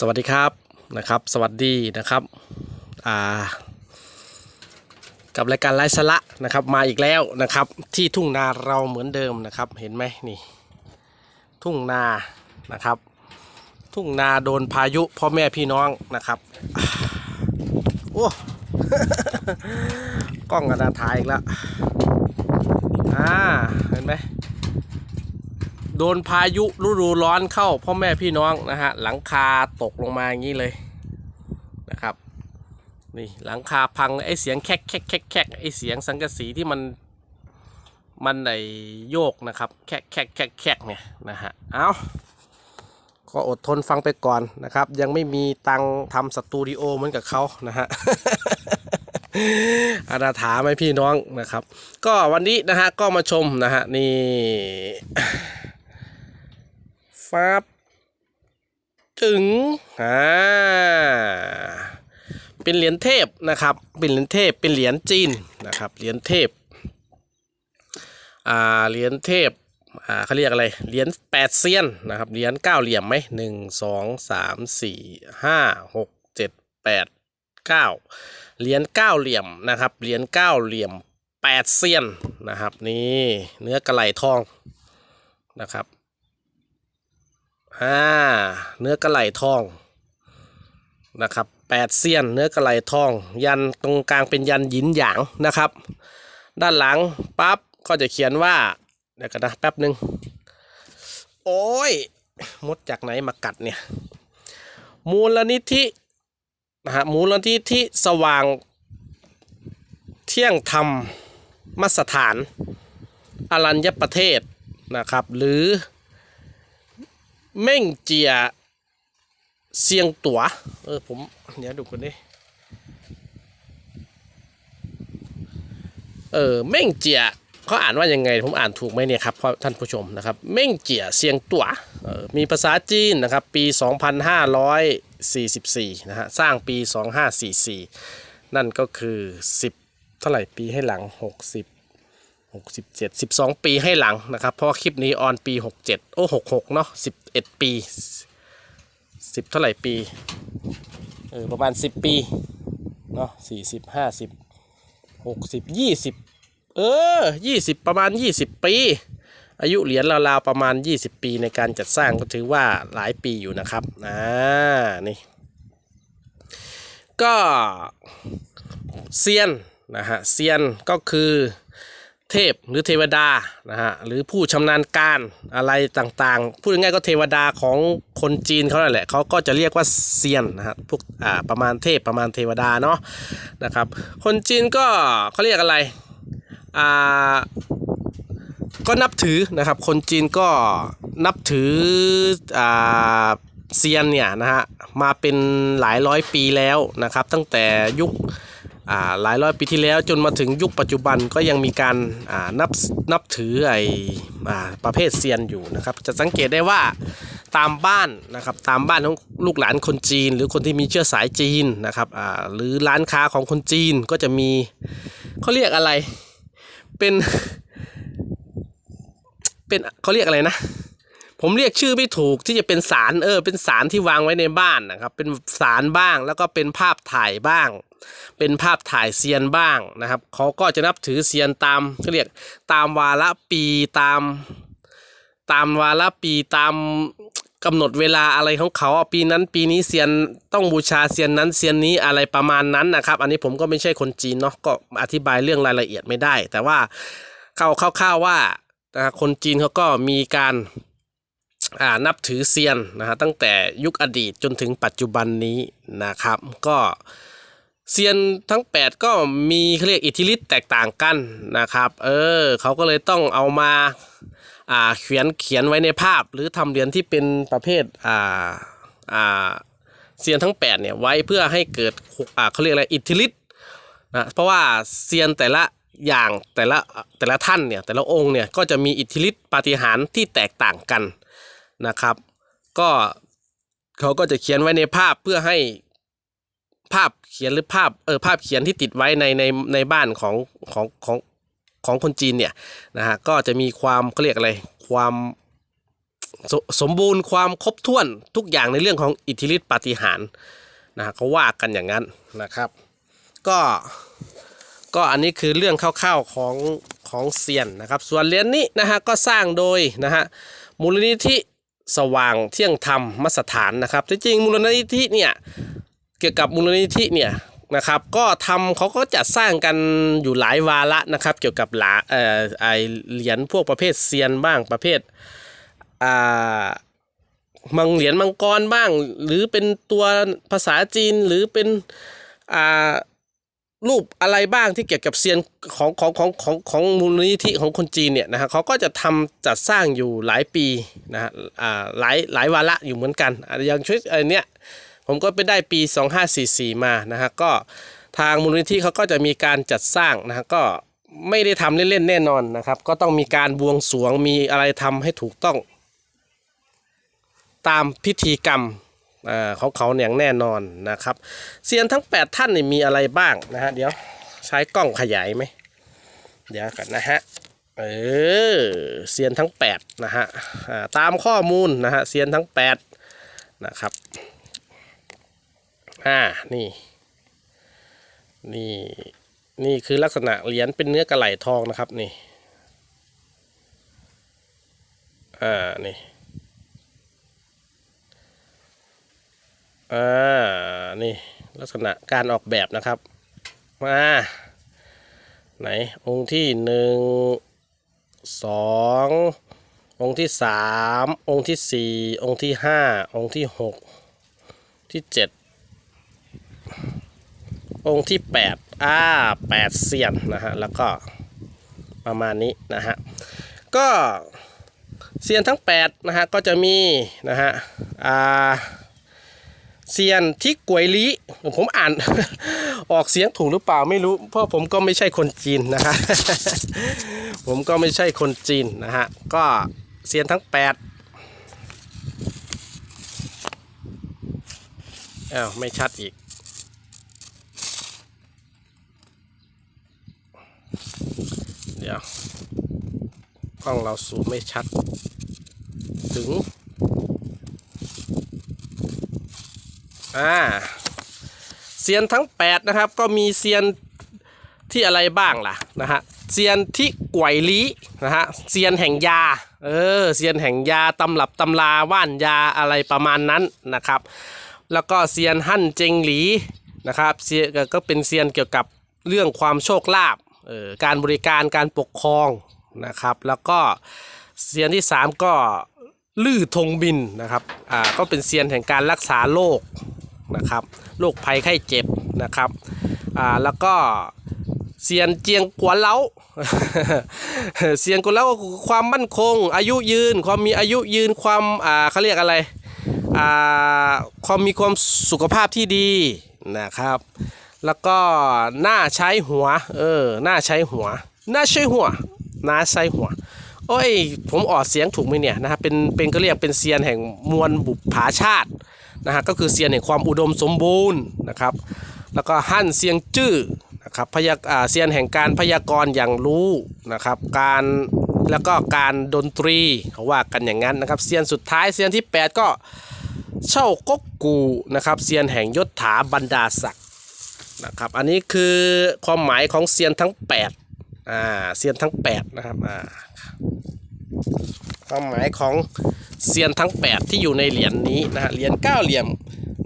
สวัสดีครับนะครับ สวัสดีนะครับอ่ากับรายการไลฟ์สาระนะครับมาอีกแล้วนะครับ ที่ทุ่งนาเราเหมือนเดิมนะครับ เห็นไหมนี่ ทุ่งนานะครับ ทุ่งนาโดนพายุพ่อแม่พี่น้องนะครับโอ้กล้องกระดาษถ่ายอีกแล้วอ่าเห็นไหม โดนพายุฤดูร้อนเข้าพ่อแม่พี่น้องนะฮะหลังคาตกลงมาอย่างนี้เลยนะครับนี่หลังคาพังไอเสียงแคกแคกแคกแคกไอเสียงสังกะสีที่มันมันไอโยกนะครับแคกแคกแคกแคกเนี่ยนะฮะเอาก็อดทนฟังไปก่อนนะครับ ยังไม่มีตังทำสตูดิโอเหมือนกับเขานะฮะอาณาถาไหมพี่น้องนะครับ ก็วันนี้นะฮะก็มาชมนะฮะนี่ ฟับถึงอ่าเป็นเหรียญเทพนะครับ เป็นเหรียญเทพเป็นเหรียญจีนนะครับเหรียญเทพอ่าเหรียญเทพอ่าเขาเรียกอะไรเหรียญแปดเซียนนะครับเหรียญเก้าเหลี่ยมไหมหนึ่งสองสามสี่ห้าหกเจ็ดแปดเก้าเหรียญเก้าเหลี่ยมนะครับเหรียญเก้าเหลี่ยมแปดเซียนนะครับนี่เนื้อกระไหลทองนะครับ อ่าเนื้อกระไหลทองนะครับแปดเซียนเนื้อกระไหลทอง ยันตรงกลางเป็นยันหยินหยางนะครับ ด้านหลังปั๊บก็จะเขียนว่าเดี๋ยวกันนะแป๊บหนึ่งโอ้ยมดจากไหนมากัดเนี่ยมูลนิธินะฮะมูลนิธิสว่างเที่ยงธรรมมสถาน อรัญญประเทศนะครับ หรือ เม่งเจียเซียงตัว เออ ผมเดี๋ยวดูกันดิเออเม่งเจียเขาอ่านว่ายังไง ผมอ่านถูกไหมเนี่ยครับพ่อท่านผู้ชมนะครับเม่งเจียเซียงตัวออมีภาษาจีนนะครับปี 2544นะฮะสร้างปี 2544 นั่นก็คือ 10 เท่าไหร่ปีให้หลัง 60 หกสิบเจ็ดสิบสองปีให้หลังนะครับ เพราะคลิปนี้ออนปีหกเจ็ดโอ้หกหกเนาะสิบเอ็ดปีสิบเท่าไหร่ปีเออประมาณสิบปีเนาะสี่สิบห้าสิบหกสิบยี่สิบเออยี่สิบประมาณยี่สิบปี อายุเหรียญราวๆประมาณ20ปีในการจัดสร้างก็ถือว่าหลายปีอยู่นะครับอ่านี่ก็เซียนนะฮะเซียนก็คือ เทพหรือเทวดานะฮะหรือผู้ชำนาญการอะไรต่างๆ พูดง่ายๆก็เทวดาของคนจีนเขาแหละเขาก็จะเรียกว่าเซียนนะฮะพวกอ่าประมาณเทพประมาณเทวดาเนาะนะครับคนจีนก็เขาเรียกอะไรอ่าก็นับถือนะครับคนจีนก็นับถืออ่าเซียนเนี่ยนะฮะมาเป็นหลายร้อยปีแล้วนะครับตั้งแต่ยุค หลายร้อยปีที่แล้วจนมาถึงยุคปัจจุบันก็ยังมีการนับนับถือไอประเภทเซียนอยู่นะครับ จะสังเกตได้ว่าตามบ้านนะครับตามบ้านของลูกหลานคนจีน หรือคนที่มีเชื้อสายจีนนะครับหรือร้านค้าของคนจีนก็จะมีเขาเรียกอะไรเป็นเป็นเขาเรียกอะไรนะ ผมเรียกชื่อไม่ถูกที่จะเป็นสารเออ เป็นสารที่วางไว้ในบ้านนะครับ เป็นสารบ้างแล้วก็เป็นภาพถ่ายบ้าง เป็นภาพถ่ายเซียนบ้างนะครับเขาก็จะนับถือเซียนตามเขาเรียกตามวาระปีตาม ตามวาระปีตามกำหนดเวลาอะไรของเขาปีนั้นปีนี้เซียนต้องบูชาเซียนนั้นเซียนนี้อะไรประมาณนั้นนะครับ อันนี้ผมก็ไม่ใช่คนจีนเนาะก็อธิบายเรื่องรายละเอียดไม่ได้ แต่ว่าเข้าคร่าวๆว่านะคนจีนเขาก็มีการ นับถือเซียนนะฮะตั้งแต่ยุคอดีตจนถึงปัจจุบันนี้นะครับ ก็เซียนทั้ง 8 ก็มีเขาเรียกอิทธิฤทธิ์แตกต่างกันนะครับ เออเขาก็เลยต้องเอามาอ่าเขียนเขียนไว้ในภาพ หรือทำเหรียญที่เป็นประเภทอ่าอ่าเซียนทั้ง 8 เนี่ยไว้เพื่อให้เกิดอ่าเขาเรียกอะไรอิทธิฤทธิ์นะเพราะว่าเซียนแต่ละอย่างแต่ละแต่ละท่านเนี่ยแต่ละองค์เนี่ยก็จะมีอิทธิฤทธิ์ปาฏิหาริย์ที่แตกต่างกัน นะครับ ก็เขาก็จะเขียนไว้ในภาพเพื่อให้ภาพเขียนหรือภาพเออภาพเขียนที่ติดไว้ในในในบ้านของของของของคนจีนเนี่ยนะฮะก็จะมีความเขาเรียกอะไรความสสมบูรณ์ความครบถ้วนทุกอย่างในเรื่องของอิทธิฤทธิปาฏิหาริย์นะฮะเขาว่ากันอย่างนั้นนะครับ ก็ก็อันนี้คือเรื่องคร่าวๆของของเซียนนะครับ ส่วนเหรียญนี้นะฮะก็สร้างโดยนะฮะมูลนิธิ สว่างเที่ยงธรรมมสถานนะครับที่จริงมูลนิธิเนี่ยเกี่ยวกับมูลนิธิเนี่ยนะครับก็ทำเขาก็จัดสร้างกันอยู่หลายวาระนะครับ เกี่ยวกับหลาเอ่อไอเหรียญพวกประเภทเซียนบ้างประเภทอ่ามังเหรียญมังกรบ้าง หรือเป็นตัวภาษาจีนหรือเป็นอ่า รูปอะไรบ้างที่เกี่ยวกับเซียนของของของของของมูลนิธิของคนจีนเนี่ยนะฮะเขาก็จะทำจัดสร้างอยู่หลายปีนะฮะอ่าหลายหลายวาระอยู่เหมือนกันอย่างช่วยไอเนี้ยผมก็ไปได้ปี 2544 มานะฮะก็ทางมูลนิธิเขาก็จะมีการจัดสร้างนะฮะก็ไม่ได้ทำเล่นๆแน่นอนนะครับ ก็ต้องมีการบวงสรวงมีอะไรทำให้ถูกต้อง ตามพิธีกรรม เอ่อของเขาอย่างแน่นอนนะครับเซียนทั้ง 8 ท่านนี่มีอะไรบ้างนะฮะเดี๋ยวใช้กล้องขยายไหมเดี๋ยวกันนะฮะเออเซียนทั้ง 8 นะฮะตามข้อมูลนะฮะเซียนทั้ง 8 นะครับอ่านี่นี่นี่คือลักษณะเหรียญเป็นเนื้อกระไหลทองนะครับนี่อ่านี่ อ่านี่ลักษณะการออกแบบนะครับมาไหนองค์ที่หนึ่งสององค์ที่สามองค์ที่สี่องค์ที่ห้าองค์ที่หกที่เจ็ดองค์ที่แปดอ่าแปดเซียนนะฮะแล้วก็ประมาณนี้นะฮะก็เซียนทั้ง8นะฮะก็จะมีนะฮะอ่า เซียนที่กวยลีผมอ่าน ออกเสียงถูกหรือเปล่าไม่รู้ เพราะผมก็ไม่ใช่คนจีนนะฮะผมก็ไม่ใช่คนจีนนะฮะ ก็เซียนทั้ง8อ้าวไม่ชัดอีก เดี๋ยวกล้องเราสูมไม่ชัด ถึง อ่าเซียนทั้ง 8 นะครับ ก็มีเซียนที่อะไรบ้างล่ะนะฮะเซียนที่กวยลีนะฮะเซียนแห่งยาเออเซียนแห่งยาตำรับตำราว่านยาอะไรประมาณนั้นนะครับ แล้วก็เซียนหั่นเจงหลีนะครับเซียนก็เป็นเซียนเกี่ยวกับเรื่องความโชคลาภเออการบริการการปกครองนะครับแล้วก็เซียนที่ 3 ก็ลื่อธงบินนะครับอ่าก็เป็นเซียนแห่งการรักษาโรค นะครับโรคภัยไข้เจ็บนะครับอ่าแล้วก็เซียนเจียงกวนเล้าเซียนกวนเล้าก็คือความมั่นคง อายุยืน ความมีอายุยืนความอ่าเขาเรียกอะไรอ่าความมีความสุขภาพที่ดีนะครับ แล้วก็หน้าใช้หัวเออหน้าใช้หัวหน้าใช้หัวหน้าใช้หัวโอ้ยผมออกเสียงถูกไหมเนี่ยนะครับเป็นเป็นก็เรียกเป็นเซียนแห่งมวลบุปผาชาติ นะฮะก็คือเซียนแห่งความอุดมสมบูรณ์นะครับ แล้วก็ฮั่นเซียงจื้อนะครับพยาเซียนแห่งการพยากรณ์อย่างรู้นะครับการแล้วก็การดนตรีเขาว่ากันอย่างนั้นนะครับเซียนสุดท้ายเซียนที่ 8 ก็เช่ากกกูนะครับเซียนแห่งยศถาบรรดาศักดิ์นะครับอันนี้คือความหมายของเซียนทั้ง8อ่าเซียนทั้ง8นะครับอ่า ความหมายของเซียนทั้ง 8 ที่อยู่ในเหรียญนนี้นะฮะเหรียญเก้าเหลี่ยม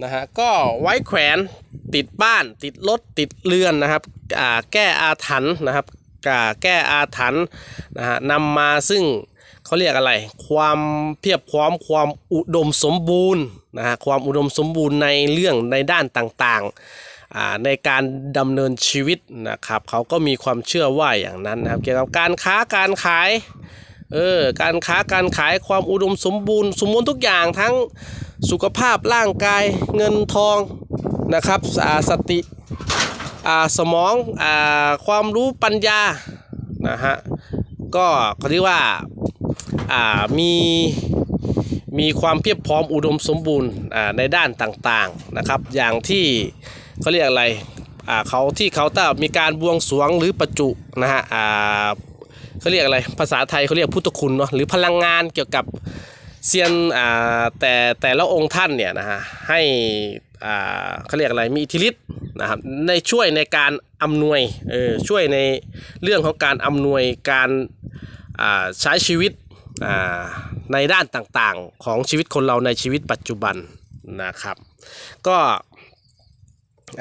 นะฮะก็ไว้แขวนติดบ้านติดรถติดเรือนนะครับแก้อาถรรพ์นะครับแก้อาถรรพ์นะฮะนำมาซึ่งเขาเรียกอะไร ความเพียบพร้อมความอุดมสมบูรณ์นะฮะความอุดมสมบูรณ์ในเรื่องในด้านต่างๆอ่าในการดำเนินชีวิตนะครับเขาก็มีความเชื่อว่าอย่างนั้นนะครับเกี่ยวกับการค้าการขาย เออการค้าการขายความอุดมสมบูรณ์สมบูรณ์ทุกอย่างทั้งสุขภาพร่างกายเงินทองนะครับอ่าสติอ่าสมองอ่าความรู้ปัญญานะฮะก็เขาเรียกว่าอ่ามีมีความเพียบพร้อมอุดมสมบูรณ์อ่าในด้านต่างๆนะครับอย่างที่เขาเรียกอะไรอ่าเขาที่เขาต้ามีการบวงสรวงหรือประจุนะฮะอ่า เขาเรียกอะไรภาษาไทยเขาเรียกพุทธคุณเนาะหรือพลังงานเกี่ยวกับเซียนอ่าแต่แต่ละองค์ท่านเนี่ยนะฮะให้อ่าเขาเรียกอะไรมีอิทธิฤทธิ์นะครับในช่วยในการอำนวยเออช่วยในเรื่องของการอำนวยการอ่าใช้ชีวิตอ่าในด้านต่างๆของชีวิตคนเราในชีวิตปัจจุบันนะครับ ก็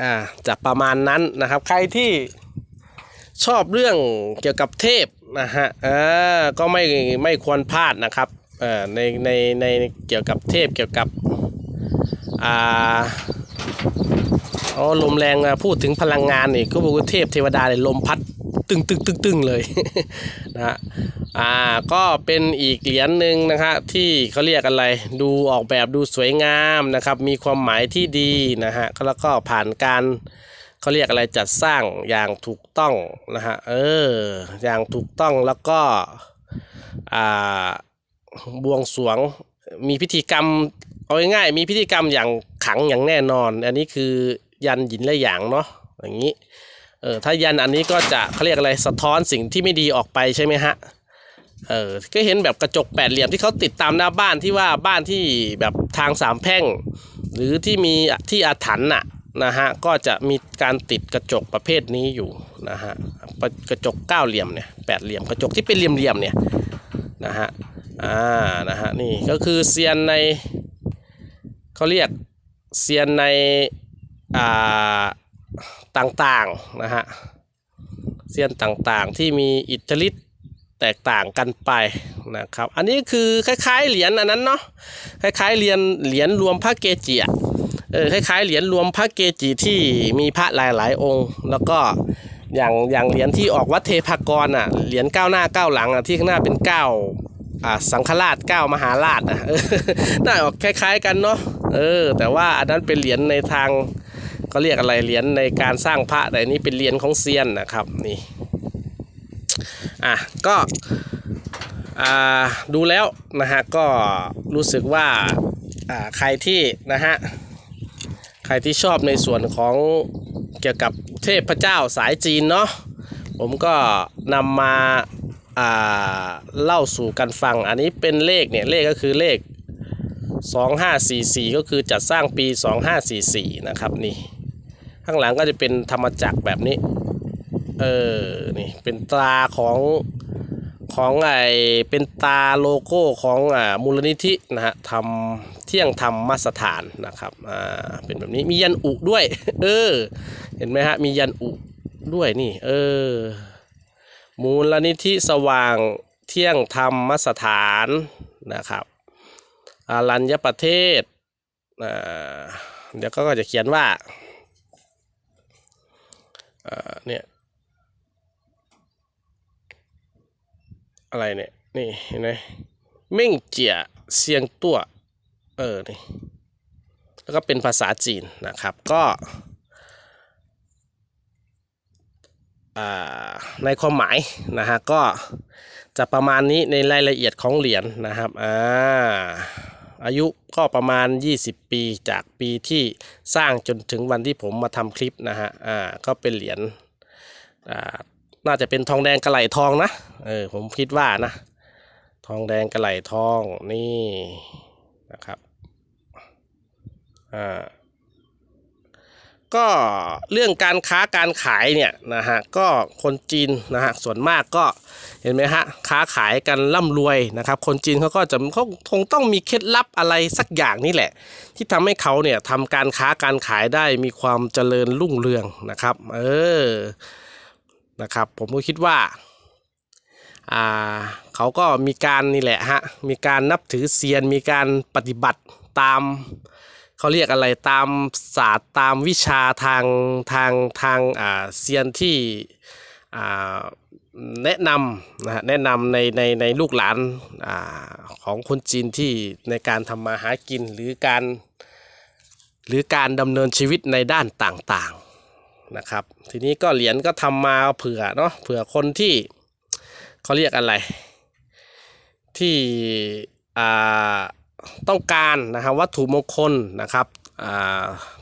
อ่าจะประมาณนั้นนะครับใครที่ชอบเรื่องเกี่ยวกับเทพ นะฮะอ่าก็ไม่ไม่ควรพลาดนะครับเอ่อในในในเกี่ยวกับเทพเกี่ยวกับอ่าอ๋อลมแรงพูดถึงพลังงานนี่ก็บอกว่าเทพเทวดาเลยลมพัดตึงตึงตึงตึงเลยนะฮะอ่าก็เป็นอีกเหรียญหนึ่งนะครับที่เขาเรียกอะไรดูออกแบบดูสวยงามนะครับ มีความหมายที่ดีนะฮะแล้วก็ผ่านการ เขาเรียกอะไรจัดสร้างอย่างถูกต้องนะฮะเอออย่างถูกต้องแล้วก็อ่าบวงสรวงมีพิธีกรรมเอาง่ายๆมีพิธีกรรมอย่างขังอย่างแน่นอน อันนี้คือยันหยินและหยางเนาะอย่างนี้เออถ้ายันอันนี้ก็จะเขาเรียกอะไรสะท้อนสิ่งที่ไม่ดีออกไปใช่ไหมฮะเออก็เห็นแบบกระจกแปดเหลี่ยมที่เขาติดตามหน้าบ้านที่ว่าบ้านที่แบบทางสามแพร่ง หรือที่มีที่อาถรรพ์น่ะ นะฮะก็จะมีการติดกระจกประเภทนี้อยู่นะฮะกระจกเก้าเหลี่ยมเนี่ยแปดเหลี่ยมกระจกที่เป็นเหลี่ยมๆเนี่ยนะฮะอ่านะฮะนี่ก็คือเซียนในเขาเรียกเซียนในอ่าต่างๆนะฮะเซียนต่างๆที่มีอิทธิฤทธิ์แตกต่างกันไปนะครับ อันนี้คือคล้ายๆเหรียญอันนั้นเนาะคล้ายๆเหรียญเหรียญรวมพระเกจิอะ เออคล้ายๆเหรียญรวมพระเกจิที่มีพระหลายๆ องค์ แล้วก็อย่างอย่างเหรียญที่ออกวัดเทพากรอะเหรียญก้าวหน้าก้าวหลังอะที่ข้างหน้าเป็นเก้าอ่าสังฆราชเก้ามหาราชอะน่าออกคล้าย ๆ กันเนาะเออ แต่ว่าอันนั้นเป็นเหรียญในทางก็เรียกอะไรเหรียญในการสร้างพระแต่นี้เป็นเหรียญของเซียนนะครับนี่อะก็อ่าดูแล้วนะฮะก็รู้สึกว่าอ่าใครที่นะฮะ ครที่ชอบในส่วนของเกี่ยวกับเทพเจ้าสายจีนเนาะผมก็นำมาาเล่าสู่กันฟัง อันนี้เป็นเลขเนี่ยเลขก็คือเลข 2544 ก็คือจัดสร้างปี 2544 นะครับนี่ ข้างหลังก็จะเป็นธรรมจักรแบบนี้ เออ นี่เป็นตราของของไอเป็นตาโลโก้ของอ่ามูลนิธินะฮะทำ เที่ยงธรรมสถานนะครับอ่าเป็นแบบนี้มียันอุด้วย เออ เห็นไหมฮะมียันอุด้วยนี่ เออ มูลนิธิสว่างเที่ยงธรรมสถานนะครับอารัญญประเทศอ่าเดี๋ยวก็จะเขียนว่าอ่าเนี่ยอะไรเนี่ย นี่เห็นไหมเม่งเจียเซียงตัว เออนี่แล้วก็เป็นภาษาจีนนะครับก็ในความหมายนะฮะก็จะประมาณนี้ในรายละเอียดของเหรียญนะครับอ่าอายุก็ประมาณ 20 ปีจากปีที่สร้างจนถึงวันที่ผมมาทำคลิปนะฮะอ่าก็เป็นเหรียญอ่าน่าจะเป็นทองแดงกระไหลทองนะเออผมคิดว่านะ ทองแดงกระไหลทองนี่นะครับ อ่าก็เรื่องการค้าการขายเนี่ยนะฮะก็คนจีนนะฮะส่วนมากก็เห็นไหมฮะค้าขายกันร่ำรวยนะครับ คนจีนเขาก็จะเขาคงต้องมีเคล็ดลับอะไรสักอย่างนี่แหละ ที่ทำให้เขาเนี่ยทำการค้าการขายได้มีความเจริญรุ่งเรืองนะครับ เออนะครับ ผมก็คิดว่าอ่าเขาก็มีการนี่แหละฮะมีการนับถือเซียนมีการปฏิบัติตาม เขาเรียกอะไรตามศาสตร์ตามวิชาทางทางทางอ่าเซียนที่อ่าแนะนำนะฮะแนะนำในในในลูกหลานอ่าของคนจีนที่ในการทำมาหากินหรือการหรือการดำเนินชีวิตในด้านต่างๆนะครับ ทีนี้ก็เหรียญก็ทำมาเผื่อเนาะเผื่อคนที่เขาเรียกอะไร ที่อ่า ต้องการนะครับวัตถุมงคลนะครับ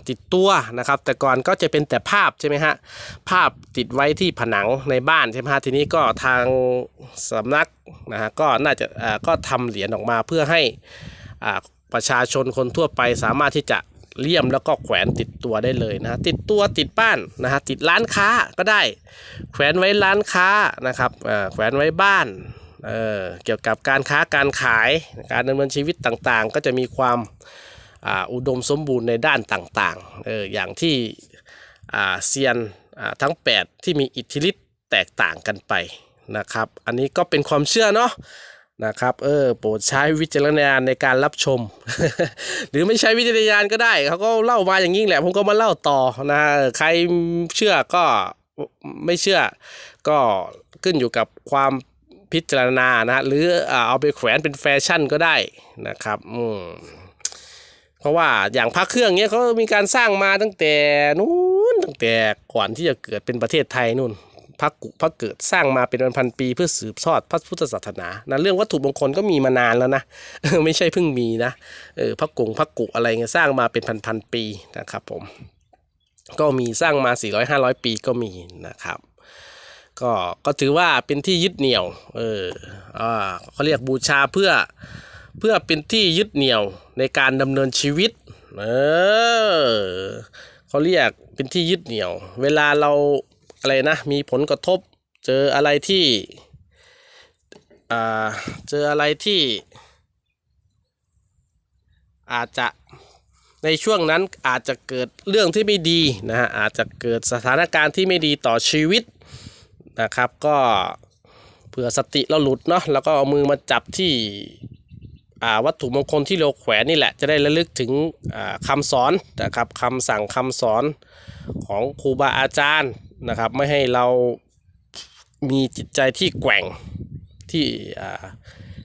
ติดตัวนะครับ แต่ก่อนก็จะเป็นแต่ภาพใช่ไหมฮะภาพติดไว้ที่ผนังในบ้านใช่ไหมฮะทีนี้ก็ทางสำนักนะฮะก็น่าจะก็ทำเหรียญออกมาเพื่อให้ประชาชนคนทั่วไปสามารถที่จะเลี่ยมแล้วก็แขวนติดตัวได้เลยนะติดตัวติดบ้านนะฮะติดร้านค้าก็ได้ แขวนไว้ร้านค้านะครับแขวนไว้บ้าน เออเกี่ยวกับการค้าการขายการดำเนินชีวิตต่างๆ ก็จะมีความอ,าอุดมสมบูรณ์ในด้านต่างๆเอออย่างที่เซียนทั้ง 8 ที่มีอิทธิฤทธิ์แตกต่างกันไปนะครับ อันนี้ก็เป็นความเชื่อเนาะนะครับเออโปรดใช้วิจารณญาณในการรับชม หรือไม่ใช้วิจารณญาณก็ได้เขาก็เล่ามาอย่างนี้แหละ ผมก็มาเล่าต่อนะใครเชื่อก็ไม่เชื่อก็ขึ้นอยู่กับความ พิจารณานะฮะหรือเอาไปแขวนเป็นแฟชั่นก็ได้นะครับอืมเพราะว่าอย่างพระเครื่องเนี้ยเขามีการสร้างมาตั้งแต่นู้นตั้งแต่ก่อนที่จะเกิดเป็นประเทศไทยนู่นพระกุพระเกิดสร้างมาเป็นพันๆปีเพื่อสืบทอดพระพุทธศาสนานะเรื่องวัตถุมงคลก็มีมานานแล้วนะไม่ใช่เพิ่งมีนะเออพระกุงพระกุอะไรเงี้ยสร้างมาเป็นพันๆปีนะครับผมก็มีสร้างมา 400 500 ปีก็มีนะครับ ก็ก็ถือว่าเป็นที่ยึดเหนี่ยว เอออ่าเขาเรียกบูชาเพื่อเพื่อเป็นที่ยึดเหนี่ยวในการดำเนินชีวิต เออเขาเรียกเป็นที่ยึดเหนี่ยว เวลาเราอะไรนะมีผลกระทบ เจออะไรที่อ่าเจออะไรที่ อาจจะในช่วงนั้นอาจจะเกิดเรื่องที่ไม่ดีนะฮะอาจจะเกิดสถานการณ์ที่ไม่ดีต่อชีวิต นะครับ ก็เผื่อสติเราหลุดเนาะแล้วก็เอามือมาจับที่วัตถุมงคลที่เราแขวนนี่แหละ จะได้ระลึกถึงอ่าคำสอนนะครับคำสั่งคำสอนของครูบาอาจารย์นะครับ ไม่ให้เรามีจิตใจที่แกว่งที่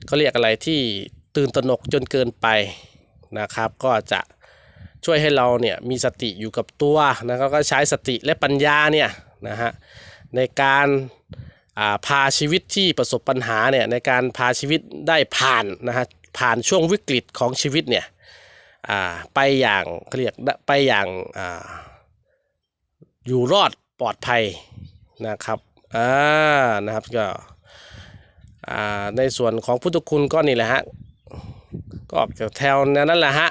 เขาเรียกอะไรที่ตื่นตระหนกจนเกินไปนะครับ ก็จะช่วยให้เราเนี่ยมีสติอยู่กับตัวนะครับก็ใช้สติและปัญญาเนี่ยนะฮะ ในการาพาชีวิตที่ประสบปัญหาเนี่ยในการพาชีวิตได้ผ่านนะฮะผ่านช่วงวิกฤตของชีวิตเนี่ยไปอย่างเรียกไปอย่างอาอยู่รอดปลอดภัยนะครับอ่านะครับก็ในส่วนของพุทธคุณก็นี่แหละฮะก็ออกจากแถวนั้นแหละฮะ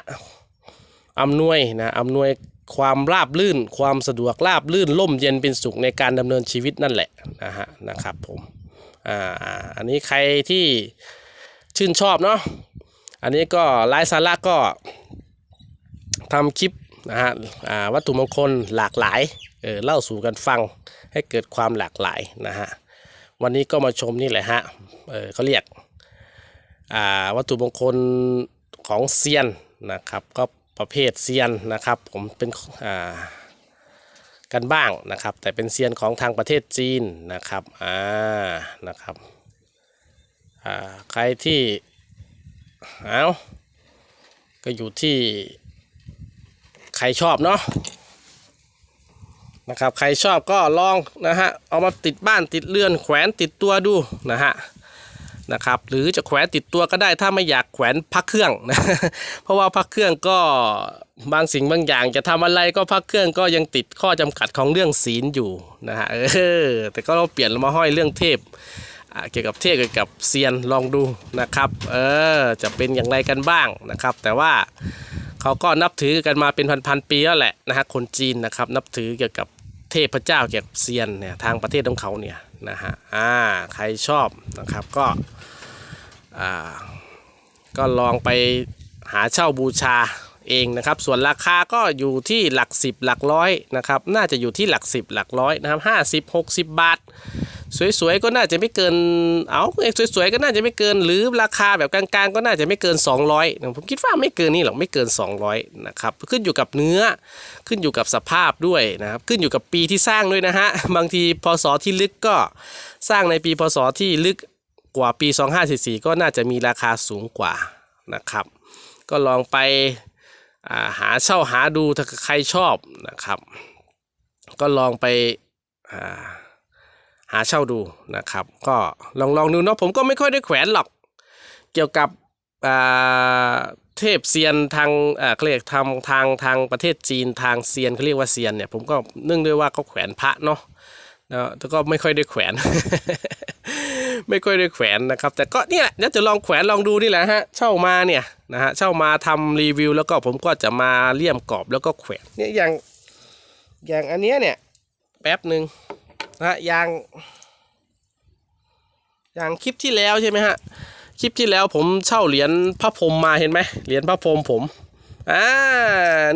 อำนวยนะอำนวย ความราบลื่น ความสะดวกราบลื่นล่มเย็นเป็นสุขในการดำเนินชีวิตนั่นแหละนะฮะนะครับผมอ่าอันนี้ใครที่ชื่นชอบเนาะอันนี้ก็ไลฟ์สาระก็ทำคลิปนะฮะอ่าวัตถุมงคลหลากหลายเออเล่าสู่กันฟังให้เกิดความหลากหลายนะฮะวันนี้ก็มาชมนี่แหละฮะเออเขาเรียกอ่าวัตถุมงคลของเซียนนะครับก็ ประเภทเซียนนะครับ ผมเป็นอ่ากันบ้างนะครับ แต่เป็นเซียนของทางประเทศจีนนะครับอ่านะครับอ่าใครที่เอาก็อยู่ที่ใครชอบเนาะนะครับใครชอบก็ลองนะฮะเอามาติดบ้านติดเรือนแขวนติดตัวดูนะฮะ นะครับหรือจะแขวนติดตัวก็ได้ถ้าไม่อยากแขวนพักเครื่องนะเพราะว่าพักเครื่องก็บางสิ่งบางอย่างจะทำอะไรก็พักเครื่องก็ยังติดข้อจำกัดของเรื่องศีลอยู่นะฮะเออแต่ก็เราเปลี่ยนมาห้อยเรื่องเทพเกี่ยวกับเทพเกี่ยวกับเซียนลองดูนะครับเออจะเป็นอย่างไรกันบ้างนะครับ แต่ว่าเขาก็นับถือกันมาเป็นพันๆปีแล้วแหละนะฮะคนจีนนะครับนับถือเกี่ยวกับเทพเจ้าเกี่ยวกับเซียนเนี่ยทางประเทศของเขาเนี่ย นะฮะอ่าใครชอบนะครับก็อ่าก็ลองไปหาเช่าบูชาเองนะครับ ส่วนราคาก็อยู่ที่หลักสิบหลักร้อยนะครับ น่าจะอยู่ที่หลักสิบหลักร้อยนะครับห้าสิบหกสิบบาท สวยๆก็น่าจะไม่เกิน เอาเอกสวยๆก็น่าจะไม่เกิน หรือราคาแบบกลางๆ ก็น่าจะไม่เกิน 200นะผมคิดว่าไม่เกินนี่หรอกไม่เกิน 200นะครับขึ้นอยู่กับเนื้อขึ้นอยู่กับสภาพด้วยนะครับขึ้นอยู่กับปีที่สร้างด้วยนะฮะบางทีพศที่ลึกก็สร้างในปีพศที่ลึกกว่าปี 2544 ก็น่าจะมีราคาสูงกว่านะครับ ก็ลองไปาหาเช่าหาดูถ้าใครชอบนะครับ ก็ลองไปอ่า หาเช่าดูนะครับ ก็ลองลองดูเนาะผมก็ไม่ค่อยได้แขวนหรอก เกี่ยวกับอ่าเทพเซียนทางอ่าเขาเรียกทำทางทางประเทศจีนทางเซียนเขาเรียกว่าเซียนเนี่ยผมก็เนื่องด้วยว่าเขาแขวนพระเนาะนะแต่ก็ไม่ค่อยได้แขวน ไม่ค่อยได้แขวนนะครับ แต่ก็เนี่ยเดี๋ยวจะลองแขวนลองดูนี่แหละฮะเช่ามาเนี่ยนะฮะเช่ามาทำรีวิว แล้วก็ผมก็จะมาเลี่ยมกรอบแล้วก็แขวนเนี่ยอย่างอย่างอันเนี้ยเนี่ยแป๊บหนึ่ง นะฮะอย่างอย่างคลิปที่แล้วใช่ไหมฮะคลิปที่แล้วผมเช่าเหรียญพระพรมมาเห็นไหมเหรียญพระพรมผมอ่า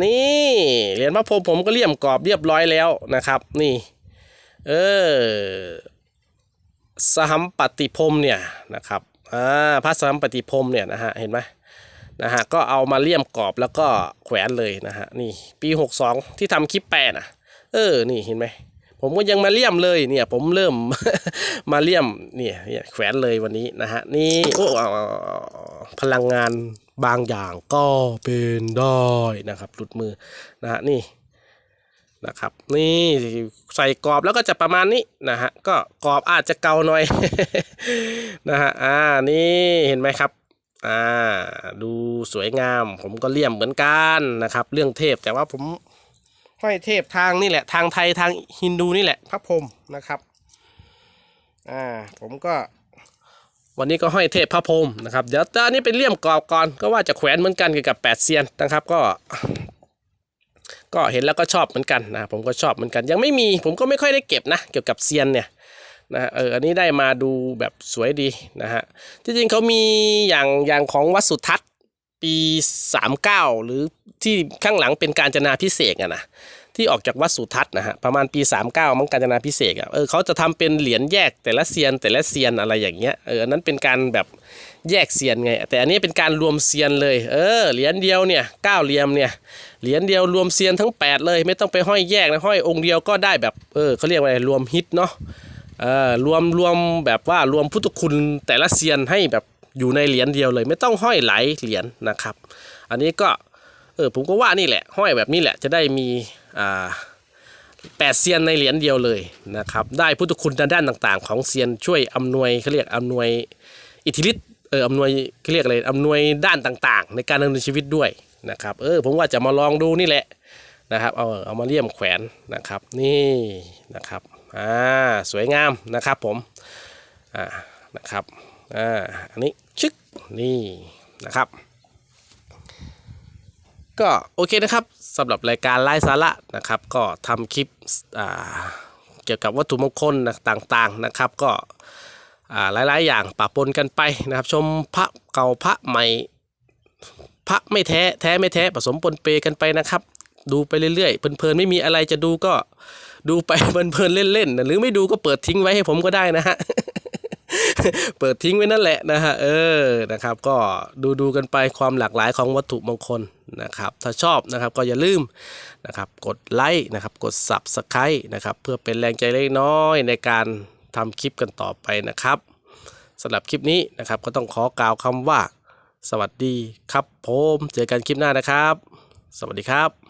นี่เหรียญพระพรมผมก็เลี่ยมกรอบเรียบร้อยแล้วนะครับ นี่ เออสหัมปฏิพรมเนี่ยนะครับอ่าพระสหัมปฏิพรมเนี่ยนะฮะเห็นไหมนะฮะก็เอามาเลี่ยมกรอบแล้วก็แขวนเลยนะฮะนี่ปี 62 ที่ทำคลิปแปลน่ะเออนี่เห็นไหม ผมก็ยังมาเลี่ยมเลยเนี่ย ผมเริ่มมาเลี่ยมเนี่ยเนี่ยแขวนเลยวันนี้นะฮะนี่โอ้พลังงานบางอย่างก็เป็นได้นะครับหลุดมือนะฮะนี่นะครับนี่ใส่กรอบแล้วก็จะประมาณนี้นะฮะก็กรอบอาจจะเกาหน่อยนะฮะอ่านี่เห็นไหมครับอ่าดูสวยงาม ผมก็เลี่ยมเหมือนกันนะครับ เรื่องเทพแต่ว่าผม ห้อยเทพทางนี่แหละ ทางไทยทางฮินดูนี่แหละพระพรหมนะครับอ่าผมก็ วันนี้ก็ห้อยเทพพระพรหมนะครับเดี๋ยวตอนนี้เป็นเลี่ยมกรอบก่อนก็ว่าจะแขวนเหมือนกันเกี่ยวกับแปดเซียนนะครับก็ ก็เห็นแล้วก็ชอบเหมือนกันนะผมก็ชอบเหมือนกัน ยังไม่มีผมก็ไม่ค่อยได้เก็บนะเกี่ยวกับเซียนเนี่ยนะฮะเอออันนี้ได้มาดูแบบสวยดีนะฮะที่จริงเขามีอย่างอย่างของวัดสุทัศน์ ปี 39 หรือที่ข้างหลังเป็นการจนาพิเศษอะนะที่ออกจากวัดสุทัศน์นะฮะประมาณปี 39 มั้งการจนาพิเศษอะเออเขาจะทำเป็นเหรียญแยกแต่ละเซียนแต่ละเซียนอะไรอย่างเงี้ยเออนั้นเป็นการแบบแยกเซียนไง แต่อันนี้เป็นการรวมเซียนเลยเออเหรียญเดียวเนี่ยเก้าเหลี่ยมเนี่ยเหรียญเดียวรวมเซียนทั้ง 8 เลย ไม่ต้องไปห้อยแยกนะห้อยองค์เดียวก็ได้แบบเออเขาเรียกว่าอะไรรวมฮิตเนาะเอ่อรวมรวมแบบว่ารวมพุทธคุณแต่ละเซียนให้แบบ อยู่ในเหรียญเดียวเลย ไม่ต้องห้อยหลายเหรียญนะครับ อันนี้ก็เออผมก็ว่านี่แหละ ห้อยแบบนี้แหละจะได้มีอ่าแปดเซียนในเหรียญเดียวเลยนะครับ ได้พุทธคุณด้านต่างๆ ของเซียนช่วยอำนวยเขาเรียกอำนวยอิทธิฤทธิ์เอออำนวยเขาเรียกอะไรอำนวยด้านต่างๆ ในการดำเนินชีวิตด้วยนะครับ เออผมว่าจะมาลองดูนี่แหละนะครับเอาเอามาเลี่ยมแขวนนะครับนี่นะครับอ่าสวยงามนะครับผมอ่านะครับ อ่าอันนี้ชึกนี่นะครับก็โอเคนะครับสำหรับรายการไล่สาระนะครับ ก็ทำคลิปเกี่ยวกับวัตถุมงคลต่างๆนะครับ ก็หลายๆอย่างปะปนกันไปนะครับ ชมพระเก่าพระใหม่พระไม่แท้แท้ไม่แท้ผสมปนเปกันไปนะครับ ดูไปเรื่อยๆเพลินๆไม่มีอะไรจะดูก็ดูไปเพลินๆเล่นๆหรือไม่ดูก็เปิดทิ้งไว้ให้ผมก็ได้นะฮะ เปิดทิ้งไว้นั่นแหละนะฮะเออนะครับก็ดูดูกันไปความหลากหลายของวัตถุมงคลนะครับถ้าชอบนะครับก็อย่าลืมนะครับกดไลค์นะครับกด Subscribe นะครับเพื่อเป็นแรงใจเล็กน้อยในการทำคลิปกันต่อไปนะครับสำหรับคลิปนี้นะครับก็ต้องขอกล่าวคำว่า สวัสดีครับผมเจอกันคลิปหน้านะครับ สวัสดีครับ